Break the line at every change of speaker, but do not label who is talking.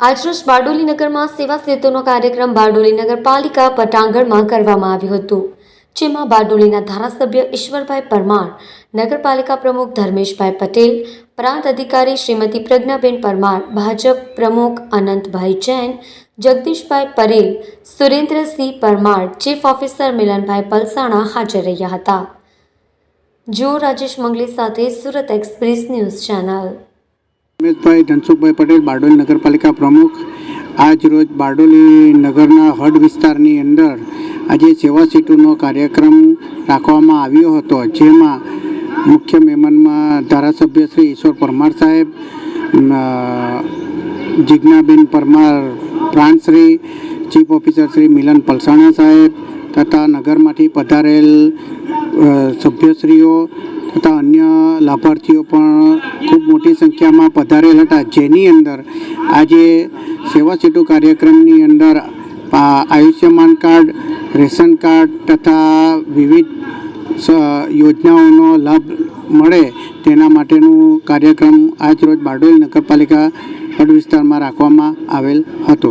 આજરોજ બારડોલી નગરમાં સેવા સેતુનો કાર્યક્રમ બારડોલી નગરપાલિકા પટાંગણમાં કરવામાં આવ્યો હતો, જેમાં બારડોલીના ધારાસભ્ય ઈશ્વરભાઈ પરમાર, નગરપાલિકા પ્રમુખ ધર્મેશભાઈ પટેલ, પ્રાંત અધિકારી શ્રીમતી પ્રજ્ઞાબેન પરમાર, ભાજપ પ્રમુખ અનંતભાઈ જૈન, જગદીશભાઈ પરેલ, સુરેન્દ્રસિંહ પરમાર, ચીફ ઓફિસર મિલનભાઈ પલસાણા હાજર રહ્યા હતા. જો રાજેશ મંગલી સાથે Surat express news channel.
Rameshbhai Dhansukhbhai Patel, Bardoli નગરપાલિકા પ્રમુખ. આજ રોજ બારડોલી નગરના હડ વિસ્તારની અંદર આજે સેવા સેતુનો કાર્યક્રમ રાખવામાં આવ્યો હતો, જેમાં મુખ્ય મહેમાનમાં ધારાસભ્ય શ્રી ઈશ્વર પરમાર સાહેબ જિજ્ઞાબેન પરમાર પ્રાંતશ્રી ચીફ ઓફિસર શ્રી મિલન પલસાણા સાહેબ તથા નગરમાંથી પધારેલ સભ્યશ્રીઓ તથા અન્ય લાભાર્થીઓ પણ ખૂબ મોટી સંખ્યામાં પધારેલ હતા. જેની અંદર આજે સેવા સેતુ કાર્યક્રમની અંદર આયુષ્યમાન કાર્ડ, રેશન કાર્ડ તથા વિવિધ યોજનાઓનો લાભ મળે તેના માટેનું કાર્યક્રમ આજ રોજ બારડોલી નગરપાલિકા હડ વિસ્તારમાં રાખવામાં આવેલ હતો.